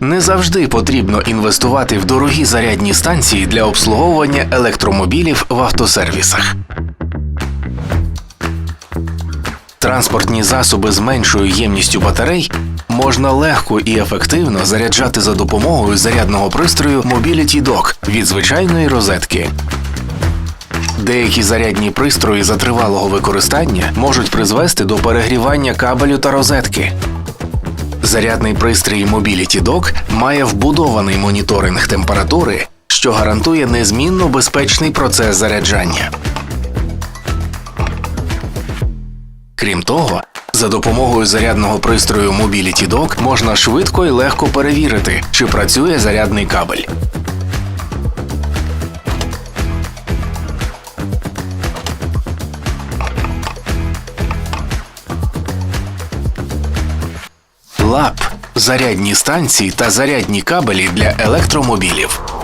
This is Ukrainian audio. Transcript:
Не завжди потрібно інвестувати в дорогі зарядні станції для обслуговування електромобілів в автосервісах. Транспортні засоби з меншою ємністю батарей можна легко і ефективно заряджати за допомогою зарядного пристрою Mobility Dock від звичайної розетки. Деякі зарядні пристрої за тривалого використання можуть призвести до перегрівання кабелю та розетки. Зарядний пристрій Mobility Dock має вбудований моніторинг температури, що гарантує незмінно безпечний процес заряджання. Крім того, за допомогою зарядного пристрою Mobility Dock можна швидко і легко перевірити, чи працює зарядний кабель. ЛАП зарядні станції та зарядні кабелі для електромобілів.